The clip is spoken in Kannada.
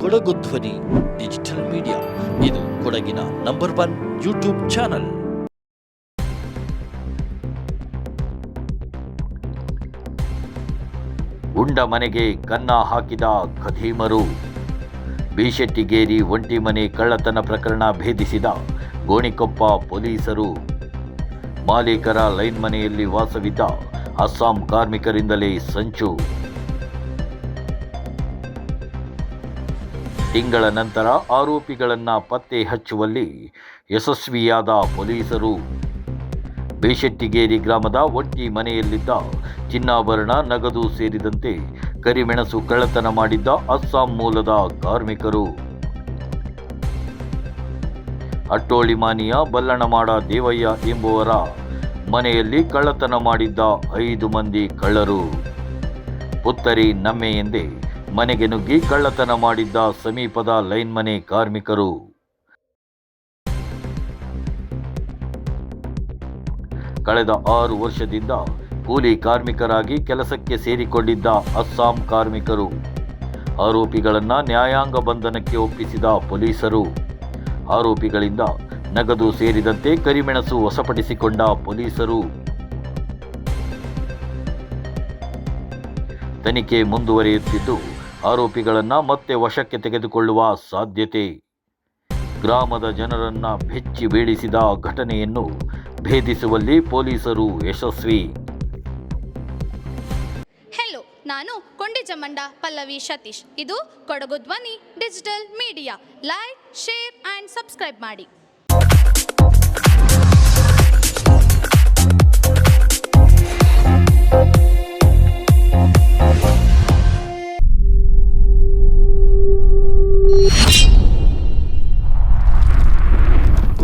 Kodagu Dhwani, digital media. ಇದು ಕೊಡಗಿನ ನಂಬರ್ ಒನ್ ಯೂಟ್ಯೂಬ್ ಚಾನಲ್. ಉಂಡ ಮನೆಗೆ ಕನ್ನ ಹಾಕಿದ ಖದೀಮರು. ಬಿಶೆಟ್ಟಿಗೇರಿ ಒಂಟಿ ಮನೆ ಕಳ್ಳತನ ಪ್ರಕರಣ ಭೇದಿಸಿದ ಗೋಣಿಕೊಪ್ಪ ಪೊಲೀಸರು. ಮಾಲೀಕರ ಲೈನ್ ಮನೆಯಲ್ಲಿ ವಾಸವಿದ್ದ ಅಸ್ಸಾಂ ಕಾರ್ಮಿಕರಿಂದಲೇ ಸಂಚು. ತಿಂಗಳ ನಂತರ ಆರೋಪಿಗಳನ್ನು ಪತ್ತೆ ಹಚ್ಚುವಲ್ಲಿ ಯಶಸ್ವಿಯಾದ ಪೊಲೀಸರು. ಬೇಶೆಟ್ಟಿಗೇರಿ ಗ್ರಾಮದ ಒಟ್ಟಿ ಮನೆಯಲ್ಲಿದ್ದ ಚಿನ್ನಾಭರಣ ನಗದು ಸೇರಿದಂತೆ ಕರಿಮೆಣಸು ಕಳ್ಳತನ ಮಾಡಿದ್ದ ಅಸ್ಸಾಂ ಮೂಲದ ಕಾರ್ಮಿಕರು. ಅಟ್ಟೋಳಿಮಾನಿಯ ಬಲ್ಲಣಮಾಡ ದೇವಯ್ಯ ಎಂಬುವರ ಮನೆಯಲ್ಲಿ ಕಳ್ಳತನ ಮಾಡಿದ್ದ ಐದು ಮಂದಿ ಕಳ್ಳರು. ಪುತ್ತರಿ ನಮ್ಮೆ ಎಂದೇ ಮನೆಗೆ ನುಗ್ಗಿ ಕಳ್ಳತನ ಮಾಡಿದ್ದ ಸಮೀಪದ ಲೈನ್ ಮನೆ ಕಾರ್ಮಿಕರು. ಕಳೆದ ಆರು ವರ್ಷದಿಂದ ಕೂಲಿ ಕಾರ್ಮಿಕರಾಗಿ ಕೆಲಸಕ್ಕೆ ಸೇರಿಕೊಂಡಿದ್ದ ಅಸ್ಸಾಂ ಕಾರ್ಮಿಕರು. ಆರೋಪಿಗಳನ್ನ ನ್ಯಾಯಾಂಗ ಬಂಧನಕ್ಕೆ ಒಪ್ಪಿಸಿದ ಪೊಲೀಸರು. ಆರೋಪಿಗಳಿಂದ ನಗದು ಸೇರಿದಂತೆ ಕರಿಮೆಣಸು ವಶಪಡಿಸಿಕೊಂಡ ಪೊಲೀಸರು. ತನಿಖೆ ಮುಂದುವರಿಯುತ್ತಿದ್ದು ಆರೋಪಿಗಳನ್ನ ಮತ್ತೆ ವಶಕ್ಕೆ ತೆಗೆದುಕೊಳ್ಳುವ ಸಾಧ್ಯತೆ. ಗ್ರಾಮದ ಜನರನ್ನ ಬೆಚ್ಚಿ ಬೀಳಿಸಿದ ಘಟನೆಯನ್ನು ಭೇದಿಸುವಲ್ಲಿ ಪೊಲೀಸರು ಯಶಸ್ವಿ. ಹೆಲೋ ನಾನು ಕೊಂಡಿಜಮಂಡ ಪಲ್ಲವಿ ಸತೀಶ್. ಇದು Kodagu Dhwani, digital media. Like share and subscribe ಮಾಡಿ.